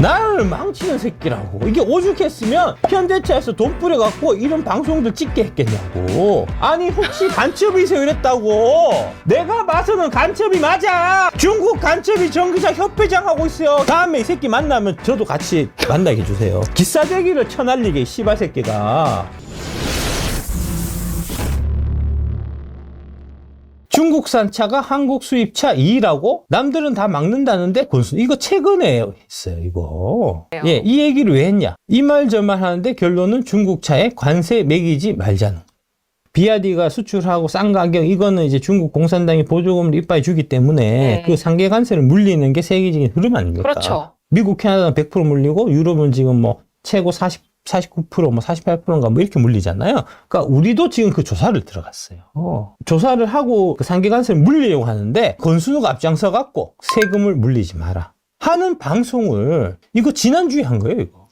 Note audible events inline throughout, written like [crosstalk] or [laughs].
나를 망치는 새끼라고. 이게 오죽했으면 현대차에서 돈 뿌려갖고 이런 방송들 찍게 했겠냐고. 아니 혹시 [laughs] 간첩이세요 이랬다고. 내가 봐서는 간첩이 맞아. 중국 간첩이 전기차 협회장 하고 있어요. 다음에 이 새끼 만나면 저도 같이 만나게 해주세요. 기싸대기를 쳐날리게 이 씨발 새끼가. 중국산 차가 한국 수입차 2라고 남들은 다 막는다는데 권수 이거 최근에 했어요 이거? 예, 이 얘기를 왜 했냐 이 말 저 말 하는데 결론은 중국차에 관세 매기지 말자는 비아디가 수출하고 싼 가격 이거는 이제 중국 공산당이 보조금을 이빠이 주기 때문에 네. 그 상계 관세를 물리는 게 세계적인 흐름 아닙니까 그렇죠. 미국 캐나다는 100% 물리고 유럽은 지금 뭐 최고 40 49%, 뭐 48%인가 뭐 이렇게 물리잖아요. 그러니까 우리도 지금 그 조사를 들어갔어요. 조사를 하고 그 상계관세를 물리려고 하는데 건순우가 앞장서 갖고 세금을 물리지 마라 하는 방송을 이거 지난주에 한 거예요, 이거.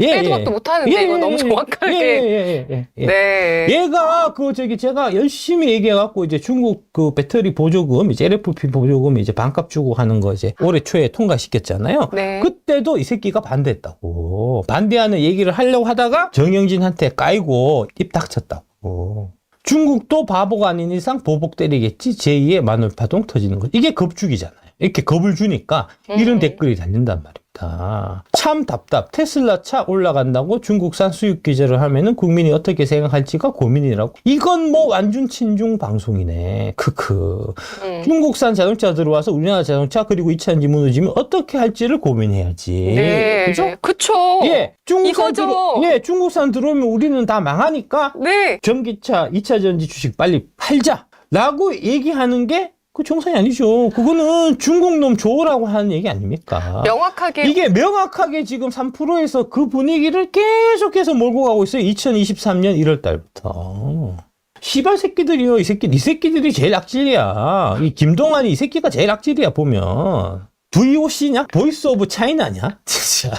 예, 빼도 박도 못하는데 이거 너무 정확하게. 예, 예, 예, 예, 예. 네. 얘가 그 저기 제가 열심히 얘기해갖고 이제 중국 그 배터리 보조금 이제 LFP 보조금 이제 반값 주고 하는 거 이제 올해 초에 통과시켰잖아요. 네. 그때도 이 새끼가 반대했다고 반대하는 얘기를 하려고 하다가 정영진한테 까이고 입 닥쳤다고. 중국도 바보가 아닌 이상 보복 때리겠지 제2의 마늘파동 터지는 거지. 이게 겁죽이잖아요. 이렇게 겁을 주니까 이런 음. 댓글이 달린단 말입 니다. 참 답답. 테슬라 차 올라간다고 중국산 수입 규제를 하면은 국민이 어떻게 생각할지가 고민이라고. 이건 뭐 완전 친중 방송이네. 크크. 음. 중국산 자동차 들어와서 우리나라 자동차 그리고 2차 전지 무너지면 어떻게 할지를 고민해야지. 네. 그죠? 그쵸. 예. 중국산 이거죠. 들어, 예, 중국산 들어오면 우리는 다 망하니까 네. 전기차, 2차 전지 주식 빨리 팔자. 라고 얘기하는 게 그 정상이 아니죠. 그거는 중국 놈 좋으라고 하는 얘기 아닙니까? 명확하게 이게 명확하게 지금 3%에서 그 분위기를 계속해서 몰고 가고 있어요. 2023년 1월 달부터. 시발 새끼들이요. 이 새끼, 이 새끼들이 제일 악질이야. 이 김동완이 이 새끼가 제일 악질이야, 보면. VOC냐? 보이스 오브 차이나냐? 진짜.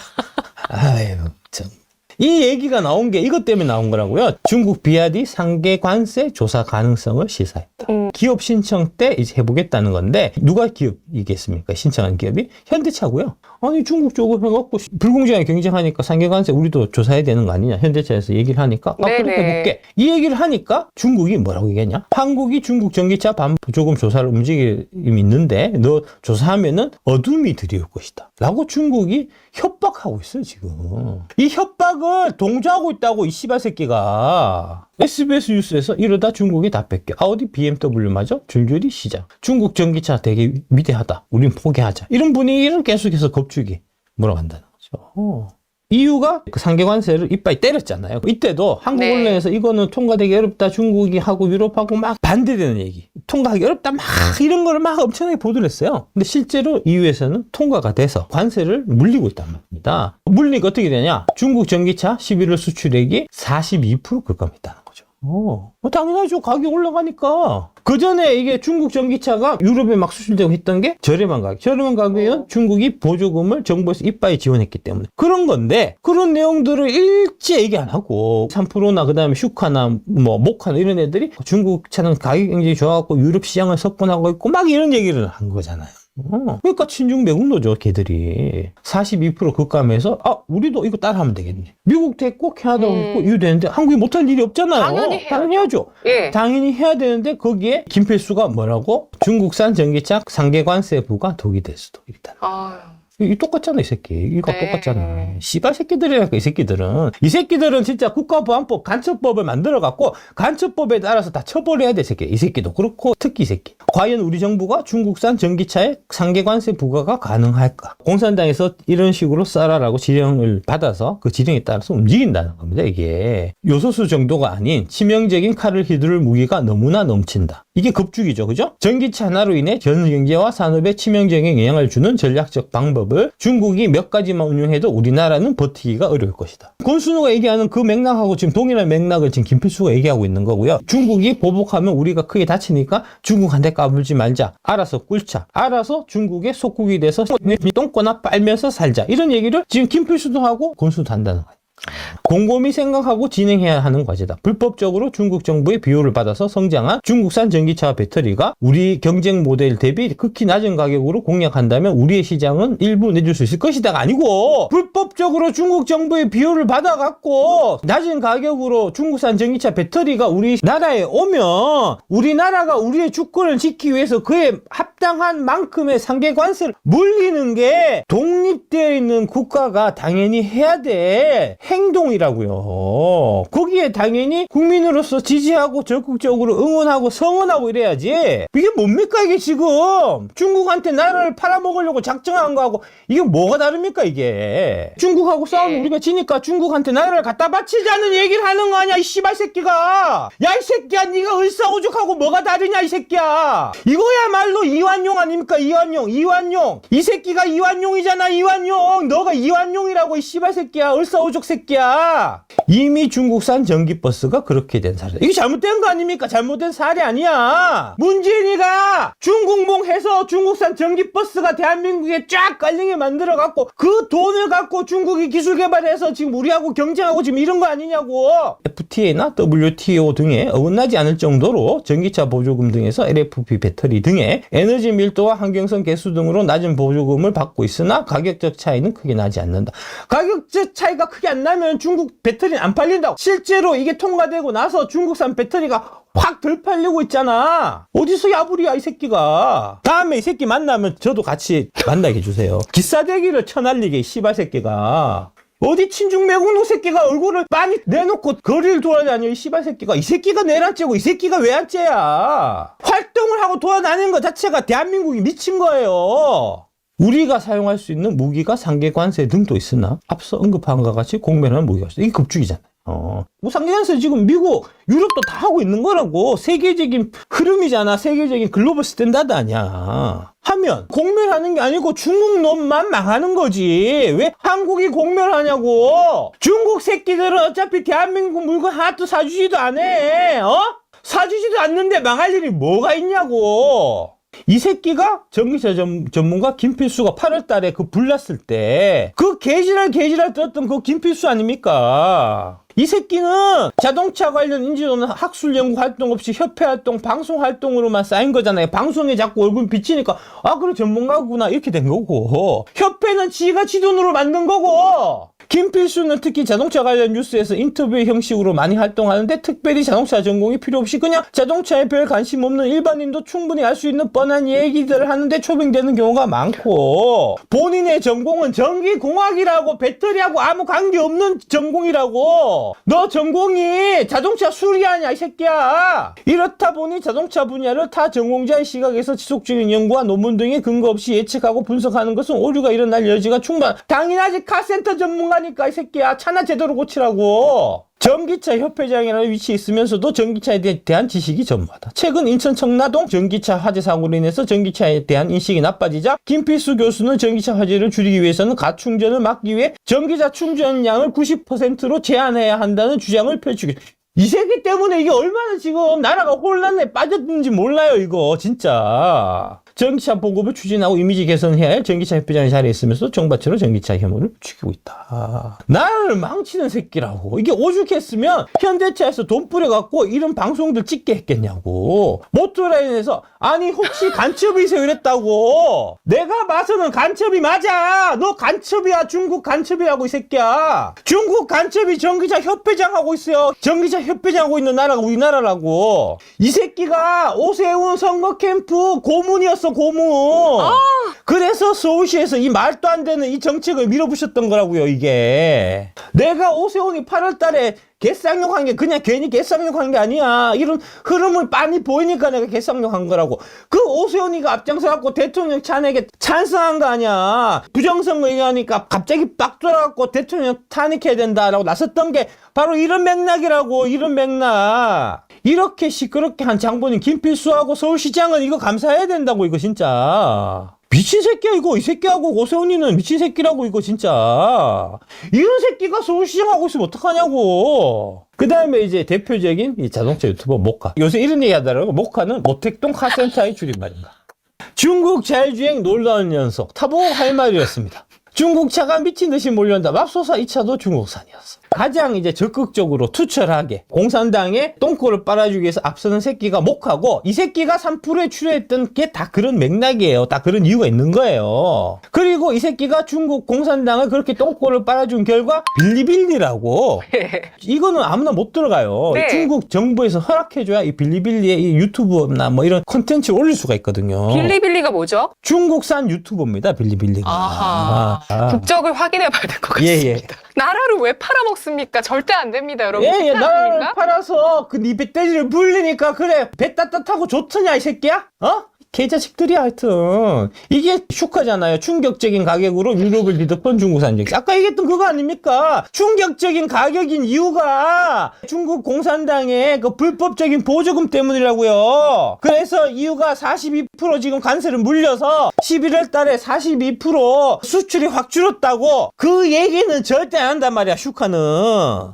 아유, 참. 이 얘기가 나온 게 이것 때문에 나온 거라고요. 중국 비아디 상계 관세 조사 가능성을 시사했다. 음. 기업 신청 때 이제 해보겠다는 건데 누가 기업이겠습니까? 신청한 기업이 현대차고요. 아니 중국 쪽을 해갖고 불공정하게 경쟁하니까 상계 관세 우리도 조사해야 되는 거 아니냐? 현대차에서 얘기를 하니까 아 그렇게. 해볼게. 이 얘기를 하니까 중국이 뭐라고 얘기했냐? 한국이 중국 전기차 반조금 조사를 움직임이 있는데 너 조사하면은 어둠이 들이올 것이다. 라고 중국이 협박하고 있어요 지금. 이 협박을 동조하고 있다고 이 씨발 새끼가. SBS 뉴스에서 이러다 중국이 다 뺏겨. 아우디 BMW마저 줄줄이 시장. 중국 전기차 되게 위대하다. 우린 포기하자. 이런 분위기를 계속해서 겁주기 몰아간다는 거죠. 어. 이유가 그 상계관세를 이빨 때렸잖아요. 이때도 한국 네. 언론에서 이거는 통과되기 어렵다. 중국이 하고 유럽하고 막 반대되는 얘기. 통과하기 어렵다. 막 이런 거를 막 엄청나게 보도를 했어요. 근데 실제로 EU에서는 통과가 돼서 관세를 물리고 있단 말입니다. 물리니까 어떻게 되냐? 중국 전기차 11월 수출액이 42% 급감했다는 거죠. 어, 어, 당연하죠. 가격 올라가니까. 그 전에 이게 중국 전기차가 유럽에 막 수출되고 했던 게 저렴한 가격. 저렴한 가격은 어. 중국이 보조금을 정부에서 이빠이 지원했기 때문에. 그런 건데, 그런 내용들을 일제 얘기 안 하고, 3%나 그 다음에 슈카나 뭐, 모카나 이런 애들이 중국 차는 가격 굉장히 좋아갖고 유럽 시장을 석권하고 있고 막 이런 얘기를 한 거잖아요. 어, 그러니까 친중 매국노죠, 걔들이. 42% 급감해서, 아, 우리도 이거 따라하면 되겠네. 미국 됐고, 캐나다 음. 됐고, EU 되는데, 한국이 못할 일이 없잖아요. 당연히 해야죠. 당연히 하죠. 예. 당연히 해야 되는데, 거기에 김필수가 뭐라고? 중국산 전기차 상계관세 부과 독이 될 수도 있다. 아유. 이 똑같잖아, 이 새끼. 이거 네. 똑같잖아. 씨발 새끼들이라니까, 이 새끼들은. 이 새끼들은 진짜 국가보안법 간첩법을 만들어 갖고, 간첩법에 따라서 다 처벌해야 돼, 이 새끼. 이 새끼도 그렇고, 특히 이 새끼. 과연 우리 정부가 중국산 전기차에 상계관세 부과가 가능할까? 공산당에서 이런 식으로 써라라고 지령을 받아서 그 지령에 따라서 움직인다는 겁니다, 이게. 요소수 정도가 아닌 치명적인 칼을 휘두를 무기가 너무나 넘친다. 이게 급죽이죠, 그죠? 전기차 하나로 인해 전 경제와 산업에 치명적인 영향을 주는 전략적 방법을 중국이 몇 가지만 운용해도 우리나라는 버티기가 어려울 것이다. 권순우가 얘기하는 그 맥락하고 지금 동일한 맥락을 지금 김필수가 얘기하고 있는 거고요. 중국이 보복하면 우리가 크게 다치니까 중국한테 까불지 말자. 알아서 꿀자. 알아서 중국의 속국이 돼서 똥꼬나 빨면서 살자. 이런 얘기를 지금 김필수도 하고 권순우도 한다는 거예요. 곰곰이 생각하고 진행해야 하는 과제다. 불법적으로 중국 정부의 비호를 받아서 성장한 중국산 전기차 배터리가 우리 경쟁 모델 대비 극히 낮은 가격으로 공략한다면 우리의 시장은 일부 내줄 수 있을 것이다가 아니고 불법적으로 중국 정부의 비호를 받아갖고 낮은 가격으로 중국산 전기차 배터리가 우리 나라에 오면 우리나라가 우리의 주권을 지키기 위해서 그에 합당한 만큼의 상계 관세를 물리는 게 독립되어 있는 국가가 당연히 해야 돼 행동이라고요. 거기에 당연히 국민으로서 지지하고 적극적으로 응원하고 성원하고 이래야지. 이게 뭡니까 이게 지금? 중국한테 나라를 팔아먹으려고 작정한 거하고 이게 뭐가 다릅니까 이게? 중국하고 싸우면 우리가 지니까 중국한테 나라를 갖다 바치자는 얘기를 하는 거 아니야 이 씨발 새끼가? 야 이 새끼야 네가 을사오죽하고 뭐가 다르냐 이 새끼야? 이거야말로 이완용 아닙니까 이완용? 이완용. 이 새끼가 이완용이잖아 이완용. 너가 이완용이라고 이 씨발 새끼야. 을사오죽 새끼 야. 이미 중국산 전기버스가 그렇게 된 사례. 이게 잘못된 거 아닙니까? 잘못된 사례 아니야. 문재인이가 중국몽 해서 중국산 전기버스가 대한민국에 쫙 깔리게 만들어 갖고 그 돈을 갖고 중국이 기술 개발해서 지금 우리하고 경쟁하고 지금 이런 거 아니냐고. FTA나 WTO 등에 어긋나지 않을 정도로 전기차 보조금 등에서 LFP 배터리 등의 에너지 밀도와 환경성 개수 등으로 낮은 보조금을 받고 있으나 가격적 차이는 크게 나지 않는다. 가격적 차이가 크게 안 나면 중국 배터리는 안 팔린다고. 실제로 이게 통과되고 나서 중국산 배터리가 확 덜 팔리고 있잖아. 어디서 야부리야 이 새끼가. 다음에 이 새끼 만나면 저도 같이 만나게 해주세요. 기싸대기를 쳐날리게 이 씨발 새끼가. 어디 친중 매국노 새끼가 얼굴을 많이 내놓고 거리를 돌아다녀 이 씨발 새끼가 이 새끼가 내란 째고 이 새끼가 째야 활동을 하고 돌아다니는 것 자체가 대한민국이 미친 거예요 우리가 사용할 수 있는 무기가 상계 관세 등도 있으나 앞서 언급한 것과 같이 공멸하는 무기가 있어 이게 급죽이잖아요. 어. 뭐 상계 관세 지금 미국 유럽도 다 하고 있는 거라고. 세계적인 흐름이잖아. 세계적인 글로벌 스탠다드 아니야. 하면 공멸하는 게 아니고 중국 놈만 망하는 거지. 왜 한국이 공멸하냐고. 중국 새끼들은 어차피 대한민국 물건 하나도 사주지도 않아. 어? 사주지도 않는데 망할 일이 뭐가 있냐고 이 새끼가 전기차 전, 전문가 김필수가 8월 달에 그 불났을 때 그 개지랄 개지랄 떨었던 그 김필수 아닙니까? 이 새끼는 자동차 관련 인지도는 학술 연구 활동 없이 협회 활동, 방송 활동으로만 쌓인 거잖아요. 방송에 자꾸 얼굴 비치니까 아 그래 전문가구나 이렇게 된 거고 협회는 지가 지 돈으로 만든 거고 김필수는 특히 자동차 관련 뉴스에서 인터뷰 형식으로 많이 활동하는데 특별히 자동차 전공이 필요 없이 그냥 자동차에 별 관심 없는 일반인도 충분히 알 수 있는 뻔한 얘기들을 하는데 초빙되는 경우가 많고 본인의 전공은 전기공학이라고 배터리하고 아무 관계없는 전공이라고. 너 전공이 자동차 수리하냐 이 새끼야? 이렇다 보니 자동차 분야를 타 전공자의 시각에서 지속적인 연구와 논문 등의 근거 없이 예측하고 분석하는 것은 오류가 일어날 여지가 충분 당연하지 카센터 전문가 니까 이 새끼야 차나 제대로 고치라고 전기차 협회장이라는 위치에 있으면서도 전기차에 대- 대한 지식이 전무하다. 최근 인천 청라동 전기차 화재 사고로 인해서 전기차에 대한 인식이 나빠지자 김필수 교수는 전기차 화재를 줄이기 위해서는 가충전을 막기 위해 전기차 충전량을 90%로 제한해야 한다는 주장을 있다. 이 새끼 때문에 이게 얼마나 지금 나라가 혼란에 빠졌는지 몰라요, 이거, 진짜. 전기차 보급을 추진하고 이미지 개선해야 할 전기차 협회장의 자리에 있으면서 정바처럼 전기차 혐오를 부추기고 있다. 나를 망치는 새끼라고. 이게 오죽했으면 현대차에서 돈 뿌려갖고 이런 방송들 찍게 했겠냐고. 모토라인에서 아니 혹시 간첩이세요 이랬다고. 내가 봐서는 간첩이 맞아. 너 간첩이야. 중국 간첩이라고 이 새끼야. 중국 간첩이 전기차 협회장 하고 있어요. 전기차 협회장 하고 있는 나라가 우리나라라고. 이 새끼가 오세훈 선거 캠프 고문이었어 고문. 그래서 서울시에서 이 말도 안 되는 이 정책을 밀어붙였던 거라고요 이게. 내가 오세훈이 8월달에 개쌍욕한 게 그냥 괜히 개쌍욕한 게 아니야. 이런 흐름을 많이 보이니까 내가 개쌍욕한 거라고. 그 오세훈이가 앞장서갖고 대통령 탄핵에 찬성한 거 아니야. 부정선거 얘기하니까 갑자기 빡 돌아갖고 대통령 탄핵해야 된다라고 나섰던 게 바로 이런 맥락이라고. 이런 맥락. 이렇게 시끄럽게 한 장본인 김필수하고 서울시장은 이거 감사해야 된다고 이거 진짜. 미친 새끼야 이거. 이 새끼하고 오세훈이는 미친 새끼라고 이거 진짜. 이런 새끼가 서울시장 하고 있으면 어떡하냐고. 그 다음에 이제 대표적인 이 자동차 유튜버 모카. 요새 이런 얘기 하더라고. 모카는 모택동 카센터의 줄임말인가 중국 자율주행 놀라운 연속 타보고 할 말이었습니다. 중국 차가 미친 듯이 몰려온다. 맙소사 이 차도 중국산이었어 가장 이제 적극적으로 투철하게 공산당에 똥꼬를 빨아주기 위해서 앞서는 새끼가 목하고 이 새끼가 3%에 출연했던 게 다 그런 맥락이에요. 다 그런 이유가 있는 거예요. 그리고 이 새끼가 중국 공산당을 그렇게 똥꼬를 빨아준 결과 빌리빌리라고 [laughs] 이거는 아무나 못 들어가요. 네. 중국 정부에서 허락해줘야 이 빌리빌리에 이 유튜브나 뭐 이런 콘텐츠를 올릴 수가 있거든요. 빌리빌리가 뭐죠? 중국산 유튜버입니다, 빌리빌리가. 아하. 아. 국적을 확인해 봐야 될것 예, 같습니다. 예. 나라를 왜 팔아먹습니까? 절대 안 됩니다, 여러분. 예, 예, 않습니까? 팔아서 그 네 배때지를 불리니까 그래 배 따뜻하고 좋더냐 이 새끼야? 어? 개자식들이야 하여튼 이게 슈카잖아요. 충격적인 가격으로 유럽을 뒤덮은 중국산 전기 아까 얘기했던 그거 아닙니까? 충격적인 가격인 이유가 중국 공산당의 그 불법적인 보조금 때문이라고요. 그래서 이유가 42% 지금 관세를 물려서 11월 달에 42% 수출이 확 줄었다고 그 얘기는 절대 안 한단 말이야 슈카는.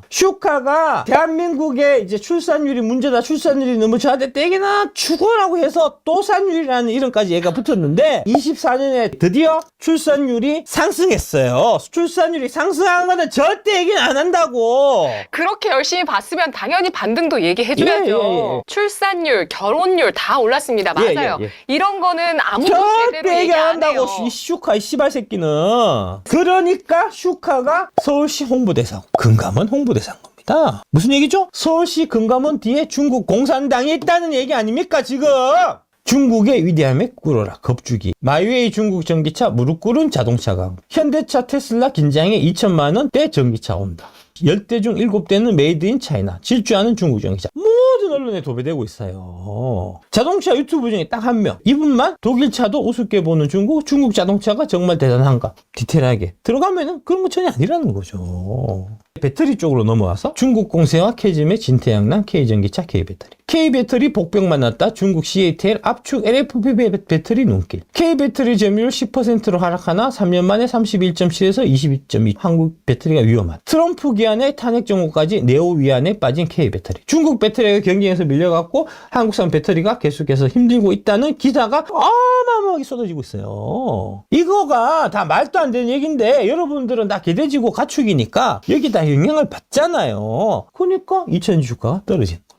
슈카가 대한민국의 이제 출산율이 문제다. 출산율이 너무 저하됐다 얘기나 죽어라고 해서 또 산율이라는 이름까지 얘가 붙었는데 24년에 드디어 출산율이 상승했어요 출산율이 상승한 거는 절대 얘기는 안 한다고 그렇게 열심히 봤으면 당연히 반등도 얘기해줘야죠. 예, 예, 예. 출산율, 결혼율 다 올랐습니다. 예, 맞아요. 예, 예. 이런 거는 아무도 절대 얘기 안. 한다고 이 슈카 이 씨발 새끼는 그러니까 슈카가 서울시 홍보대사 금감원 겁니다 무슨 얘기죠? 서울시 금감원 뒤에 중국 공산당이 있다는 얘기 아닙니까 지금 중국의 위대함에 꿇어라. 겁주기. 마이웨이 중국 전기차 무릎 꿇은 자동차가 현대차 테슬라 긴장에 2천만 원 대 전기차 온다. 10대 중 7대는 메이드 인 차이나 질주하는 중국 전기차. 모든 언론에 도배되고 있어요. 자동차 유튜브 중에 딱 한 명. 이분만 독일차도 우습게 보는 중국 중국 자동차가 정말 대단한가? 디테일하게. 들어가면은 그런 거 전혀 아니라는 거죠 배터리 쪽으로 넘어와서 중국 공세와 캐즘의 진태양난 K전기차 K배터리. K배터리 복병 만났다. 중국 CATL 압축 LFP 배- 배터리 눈길. K배터리 점유율 10%로 하락하나 3년 만에 31.7에서 22.2 한국 배터리가 위험한. 트럼프 기한의 탄핵 정국까지 네오 위안에 빠진 K배터리. 중국 배터리가 경쟁에서 밀려갖고 한국산 배터리가 계속해서 힘들고 있다는 기사가 어마어마하게 쏟아지고 있어요. 이거 가 다 말도 안 되는 얘기인데 여러분들은 다 개돼지고 가축이니까 여기 다 영향을 받잖아요 그러니까 2000 주가가 떨어지는 겁니다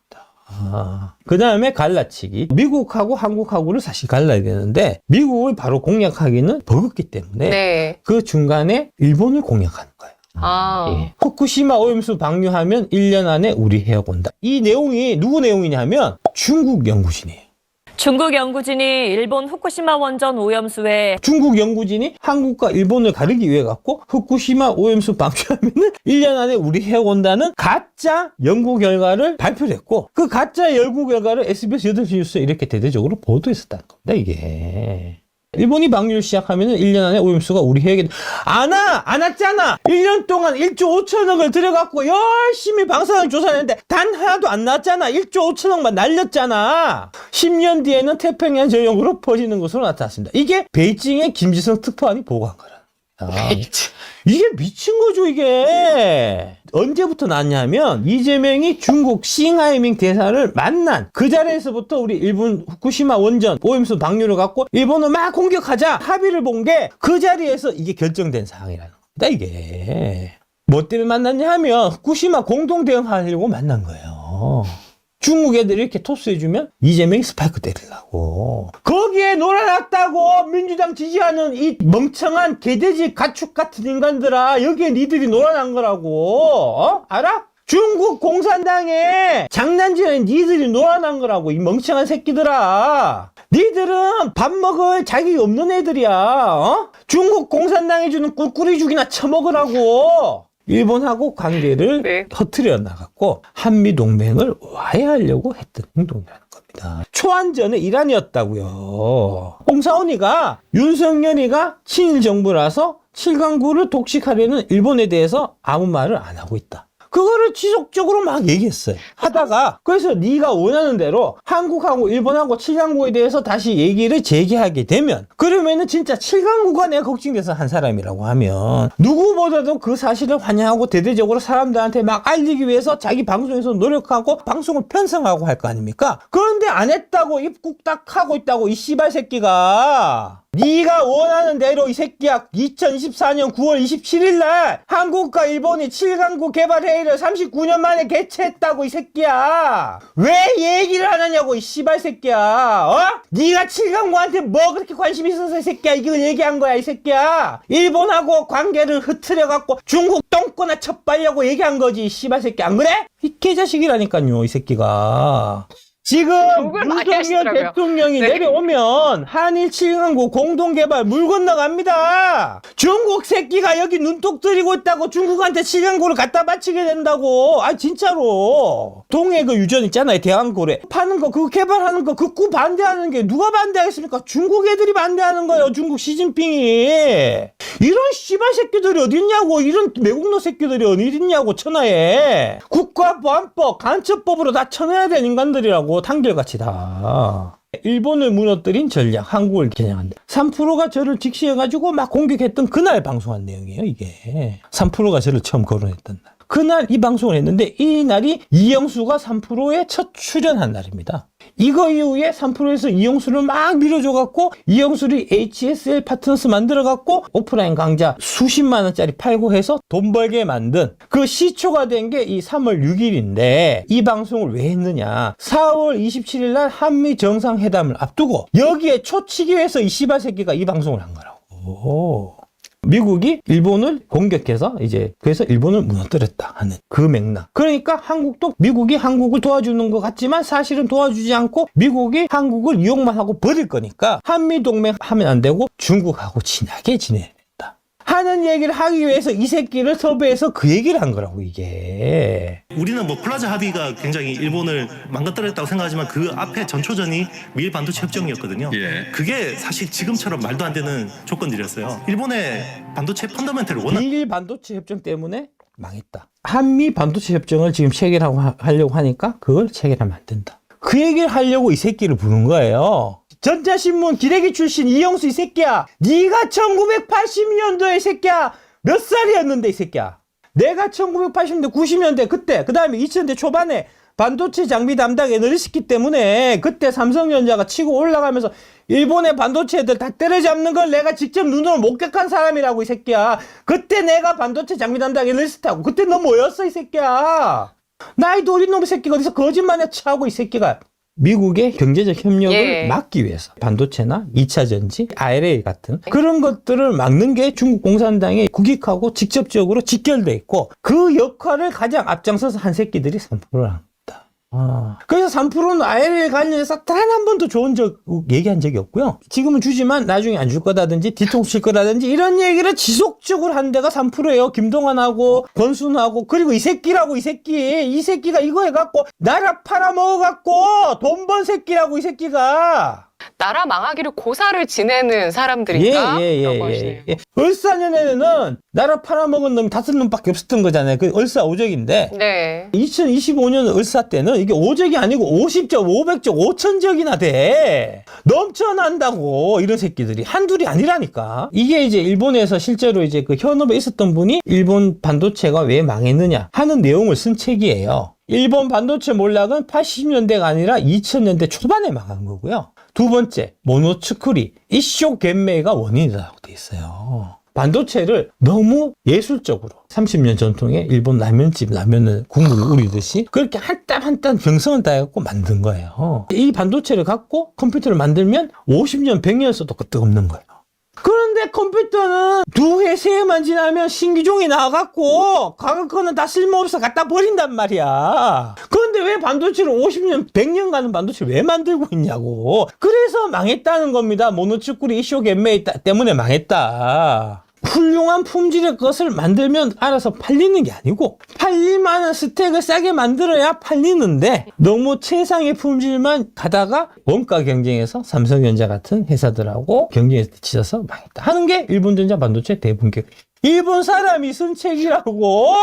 그 다음에 갈라치기. 미국하고 한국하고를 사실 갈라야 되는데, 미국을 바로 공략하기는 버겁기 때문에, 네. 그 중간에 일본을 공략하는 거예요. 아. 예. 후쿠시마 오염수 방류하면 1년 안에 우리 해역 온다. 이 내용이 누구 내용이냐면 중국 연구진이에요. 중국 연구진이 일본 후쿠시마 원전 오염수에 중국 연구진이 한국과 일본을 가르기 위해 갖고 후쿠시마 오염수 방류하면은 1년 [laughs] 안에 우리 해역 온다는 가짜 연구 결과를 발표를 했고 그 가짜 연구 결과를 SBS 8시 뉴스에 이렇게 대대적으로 보도했었다는 겁니다, 이게. 일본이 방류를 시작하면 은 1년 안에 오염수가 우리 해역에 안 와! 안 왔잖아! 1년 동안 1조 5천억을 들여갖고 열심히 방사능 조사했는데 단 하나도 안 나왔잖아! 1조 5천억만 날렸잖아! 10년 뒤에는 태평양 전역으로 퍼지는 것으로 나타났습니다. 이게 베이징의 김지성 특파원이 보고한 거라. 아, 이게 미친 거죠, 이게. 언제부터 났냐면, 이재명이 중국 싱하이밍 대사를 만난 그 자리에서부터 우리 일본 후쿠시마 원전 오염수 방류를 갖고 일본을 막 공격하자 합의를 본 게 그 자리에서 이게 결정된 사항이라는 겁니다, 이게. 뭐 때문에 만났냐 하면 후쿠시마 공동 대응하려고 만난 거예요. 중국 애들이 이렇게 토스해주면 이재명이 스파이크 때리려고. 거기에 놀아놨다고 민주당 지지하는 이 멍청한 개돼지 가축 같은 인간들아. 여기에 니들이 놀아난 거라고. 어? 알아? 중국 공산당에 장난질에 니들이 놀아난 거라고. 이 멍청한 새끼들아. 니들은 밥 먹을 자격이 없는 애들이야. 어? 중국 공산당이 주는 꿀꿀이 죽이나 처먹으라고. 일본하고 관계를 네. 터트려 나갔고 한미 동맹을 와해하려고 했던 행동이라는 겁니다. 초안전의 일환이었다고요. 홍사원이가 윤석열이가 친일 정부라서 7강구를 독식하려는 일본에 대해서 아무 말을 안 하고 있다. 그거를 지속적으로 막 얘기했어요. 하다가 그래서 네가 원하는 대로 한국하고 일본하고 7강구에 대해서 다시 얘기를 재개하게 되면 그러면은 진짜 7강구가 내가 걱정돼서 한 사람이라고 하면 누구보다도 그 사실을 환영하고 대대적으로 사람들한테 막 알리기 위해서 자기 방송에서 노력하고 방송을 편성하고 할 거 아닙니까? 그런데 안 했다고 입국 딱 하고 있다고 이 씨발 새끼가 네가 원하는 대로 이 새끼야 2024년 9월 27일 날 한국과 일본이 7강국 개발 회의를 39년 만에 개최했다고 이 새끼야. 왜 얘기를 안 하냐고 이 씨발 새끼야. 어? 네가 7강국한테 뭐 그렇게 관심 있어서 이 새끼야 이걸 얘기한 거야 이 새끼야. 일본하고 관계를 흐트려 갖고 중국 똥꼬나 첩발려고 얘기한 거지 이 씨발 새끼 안 그래? 이 개자식이라니까요 이 새끼가. 지금 윤석열. 대통령이 네. 내려오면 한일 7강국 공동개발 물 건너갑니다. 중국 새끼가 여기 눈독 들이고 있다고 중국한테 7강국을 갖다 바치게 된다고. 아 진짜로. 동해 그 유전 있잖아요. 대왕고래. 파는 거 그거 개발하는 거 극구 반대하는 게 누가 반대하겠습니까? 중국 애들이 반대하는 거예요. 중국 시진핑이. 이런 씨발 새끼들이 어딨냐고. 이런 매국노 새끼들이 어딨냐고 천하에. 국가보안법 간첩법으로 다 쳐내야 되는 인간들이라고 단결같이 다. 일본을 무너뜨린 전략, 한국을 겨냥한다. 3%가 저를 직시해가지고 막 공격했던 그날 방송한 내용이에요, 이게. 3%가 저를 처음 거론했던 날. 그날 이 방송을 했는데, 이 날이 이영수가 3%에 첫 출연한 날입니다. 이거 이후에 3%에서 이영수를 막 밀어줘갖고, 이영수를 HSL 파트너스 만들어갖고, 오프라인 강좌 수십만 원짜리 팔고 해서 돈 벌게 만든 그 시초가 된 게 이 3월 6일인데, 이 방송을 왜 했느냐. 4월 27일 날 한미 정상회담을 앞두고, 여기에 초치기 위해서 이 씨발 새끼가 이 방송을 한 거라고. 미국이 일본을 공격해서 이제 그래서 일본을 무너뜨렸다 하는 그 맥락. 그러니까 한국도 미국이 한국을 도와주는 것 같지만 사실은 도와주지 않고 미국이 한국을 이용만 하고 버릴 거니까 한미 동맹 하면 안 되고 중국하고 친하게 된다. 하는 얘기를 하기 위해서 이 새끼를 섭외해서 그 얘기를 한 거라고 이게. 우리는 뭐 플라자 합의가 굉장히 일본을 망가뜨렸다고 생각하지만 그 앞에 전초전이 미일 반도체 협정이었거든요. 예. 그게 사실 지금처럼 말도 안 되는 조건들이었어요. 일본의 반도체 펀더멘털을 워낙 미일 반도체 협정 때문에 망했다. 한미 반도체 협정을 지금 체결하고 하- 하려고 하니까 그걸 체결하면 안 된다. 그 얘기를 하려고 이 새끼를 부른 거예요. 전자신문 기레기 출신 이영수 이 새끼야. 네가 1980년도에 이 새끼야. 몇 살이었는데 이 새끼야. 내가 1980년대 90년대 그때 그 다음에 2000년대 초반에 반도체 장비 담당 애널리스트기 때문에 그때 삼성전자가 치고 올라가면서 일본의 반도체 애들 다 때려잡는 걸 내가 직접 눈으로 목격한 사람이라고 이 새끼야. 그때 내가 반도체 장비 담당 애널리스트하고 그때 너 뭐였어 이 새끼야. 나이도 어린 놈의 새끼가 어디서 거짓말에 차고 이 새끼가 미국의 경제적 협력을 예. 막기 위해서 반도체나 2차 전지, IRA 같은 그런 것들을 막는 게 중국 공산당의 국익하고 직접적으로 직결돼 있고 그 역할을 가장 앞장서서 한 새끼들이 3%를 합니다. 아. 그래서 3%는 IRA 관련해서 단 한 번도 좋은 적 얘기한 적이 없고요. 지금은 주지만 나중에 안 줄 거다든지 뒤통수 칠 거라든지 이런 얘기를 지속적으로 한 데가 3%예요. 김동완하고 권순하고 그리고 이 새끼라고 이 새끼 이 새끼가 이거 해갖고 나라 팔아먹어갖고 돈 번 새끼라고 이 새끼가 나라 망하기를 고사를 지내는 사람들이니까 이런 것이. 예. 을사년에는 나라 팔아먹은 놈이 다섯 놈밖에 없었던 거잖아요. 그 을사 오적인데 네. 2025년 을사 때는 이게 5적이 아니고 50적, 500적, 5천적이나 돼. 넘쳐난다고, 이런 새끼들이. 한둘이 아니라니까. 이게 이제 일본에서 실제로 이제 그 현업에 있었던 분이 일본 반도체가 왜 망했느냐 하는 내용을 쓴 책이에요. 일본 반도체 몰락은 80년대가 아니라 2000년대 초반에 망한 거고요. 두 번째, 모노츠쿠리, 이쇼 겐메이가 원인이라고 돼 있어요. 반도체를 너무 예술적으로 30년 전통의 일본 라면집 라면을 국물을 우리듯이 그렇게 한 땀 한땀 정성을 다해갖고 만든 거예요. 이 반도체를 갖고 컴퓨터를 만들면 50년, 100년 써도 끄떡없는 거예요. 그런데 컴퓨터는 두 해, 세 해만 지나면 신기종이 나와갖고 가격 거는 다 쓸모없어 갖다 버린단 말이야. 그런데 왜 반도체를 50년, 100년 가는 반도체를 왜 만들고 있냐고. 그래서 망했다는 겁니다. 모노츠쿠리 이쇼 겐메이 따- 때문에 망했다. 훌륭한 품질의 것을 만들면 알아서 팔리는 게 아니고 팔릴만한 스택을 싸게 만들어야 팔리는데 너무 최상의 품질만 가다가 원가 경쟁에서 삼성전자 같은 회사들하고 경쟁에서 지쳐서 망했다. 하는 게 일본전자 반도체 대분격 일본 사람이 쓴 책이라고!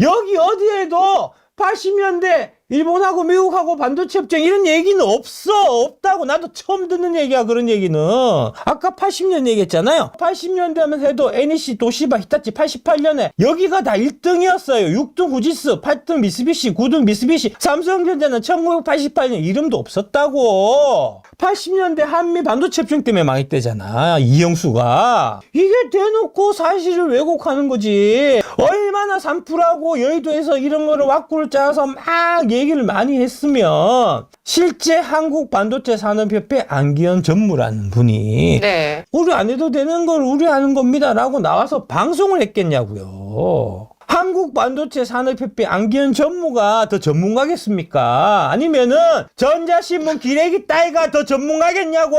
여기 어디에도 80년대 일본하고 미국하고 반도체 협정 이런 얘기는 없어. 없다고. 나도 처음 듣는 얘기야, 그런 얘기는. 아까 80년 얘기했잖아요. 80년 되면 해도 NEC, 도시바, 히타치 88년에 여기가 다 1등이었어요. 6등 후지스, 8등 미쓰비시, 9등 미쓰비시, 삼성전자는 1988년 이름도 없었다고. 80년대 한미 반도체 협정 때문에 망했대잖아. 이영수가. 이게 대놓고 사실을 왜곡하는 거지. 얼마나 산풀하고 여의도에서 이런 거를 왁구를 짜서 막 얘기를 많이 했으면 실제 한국 반도체 산업협회 안기현 전무라는 분이 네. 우리 안 해도 되는 걸 우리 하는 겁니다라고 나와서 방송을 했겠냐고요. 한국 반도체 산업협회 안기현 전무가 더 전문가겠습니까? 아니면은 전자신문 기레기 따위가 더 전문가겠냐고?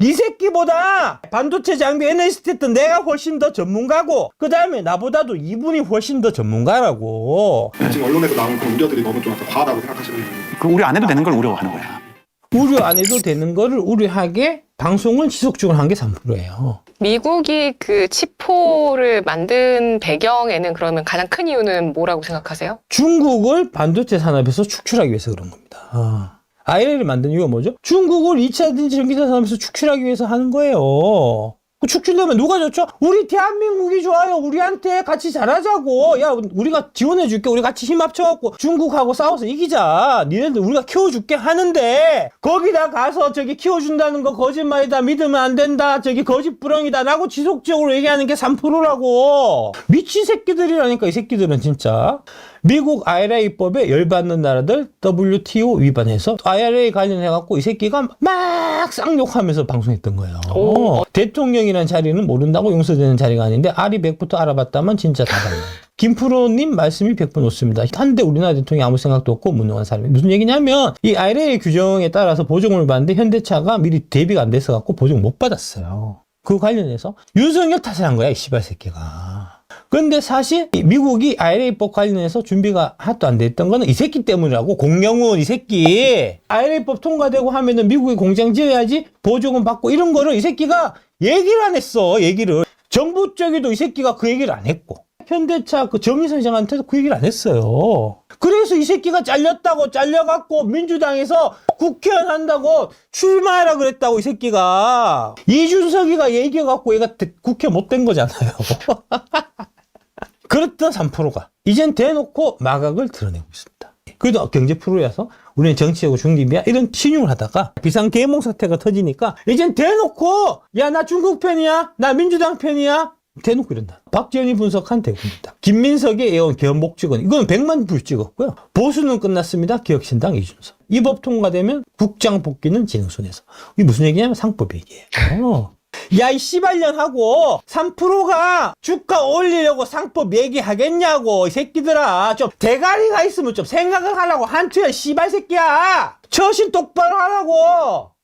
이 새끼보다 반도체 장비 NST 했던 내가 훨씬 더 전문가고 그 다음에 나보다도 이분이 훨씬 더 전문가라고 지금 언론에서 나온 그 우려들이 너무 좀 과하다고 생각하시는 그 우려 안 해도 되는 걸 우려하는 거야. 우려 안 해도 되는 거를 우려하게 방송을 지속적으로 한 게 3%예요. 미국이 그 치포를 만든 배경에는 그러면 가장 큰 이유는 뭐라고 생각하세요? 중국을 반도체 산업에서 축출하기 위해서 그런 겁니다. 아. IRA를 만든 이유가 뭐죠? 중국을 2차 전기차 산업에서 축출하기 위해서 하는 거예요. 그 축출되면 누가 좋죠? 우리 대한민국이 좋아요. 우리한테 같이 잘하자고. 야, 우리가 지원해줄게. 우리 같이 힘 합쳐갖고 중국하고 싸워서 이기자. 니네들 우리가 키워줄게 하는데 거기다 가서 저기 키워준다는 거 거짓말이다. 믿으면 안 된다. 저기 거짓부렁이다. 라고 지속적으로 얘기하는 게 3%라고. 미친 새끼들이라니까 이 새끼들은 진짜. 미국 IRA법에 열받는 나라들 WTO 위반해서 IRA 관련해갖고 이 새끼가 막 쌍욕하면서 방송했던 거예요. 오. 대통령이라는 자리는 모른다고 용서되는 자리가 아닌데 아리 100부터 알아봤다면 진짜 다 달라요. [laughs] 김프로님 말씀이 100번 옳습니다. 한데 우리나라 대통령이 아무 생각도 없고 무능한 사람이 무슨 얘기냐면 이 IRA 규정에 따라서 보증을 받는데 현대차가 미리 대비가 안 돼서 갖고 보증 못 받았어요. 그 관련해서 윤석열 탓을 한 거야 이 씨발 새끼가. 근데 사실 이 미국이 IRA법 관련해서 준비가 하나도 안 됐던 거는 이 새끼 때문이라고 공영훈 이 새끼 IRA법 통과되고 하면은 미국이 공장 지어야지 보조금 받고 이런 거를 이 새끼가 얘기를 안 했어 얘기를 정부 쪽에도 이 새끼가 그 얘기를 안 했고 현대차 그 정의선 시장한테도 그 얘기를 안 했어요. 그래서 이 새끼가 잘렸다고 잘려갖고 민주당에서 국회의원 한다고 출마하라 그랬다고 이 새끼가 이준석이가 얘기해갖고 얘가 대- 국회 못 된 거잖아요. [laughs] 그랬던 3%가 이젠 대놓고 마각을 드러내고 있습니다. 그래도 경제 프로여서 우리는 정치하고 중립이야 이런 신용을 하다가 비상 계몽 사태가 터지니까 이젠 대놓고 야 나 중국 편이야 나 민주당 편이야 대놓고 이런다. 박지원이 분석한 대구입니다. 김민석의 예언 개헌복직은 이건 100만 불 찍었고요. 보수는 끝났습니다. 기억신당 이준석. 이 법 통과되면 국장 복귀는 진흥손에서. 이게 무슨 얘기냐면 상법 얘기예요. [laughs] 야, 이 씨발년 하고 3%가 주가 올리려고 상법 얘기하겠냐고, 이 새끼들아. 좀 대가리가 있으면 좀 생각을 하라고, 한투야, 씨발 새끼야. 처신 똑바로 하라고.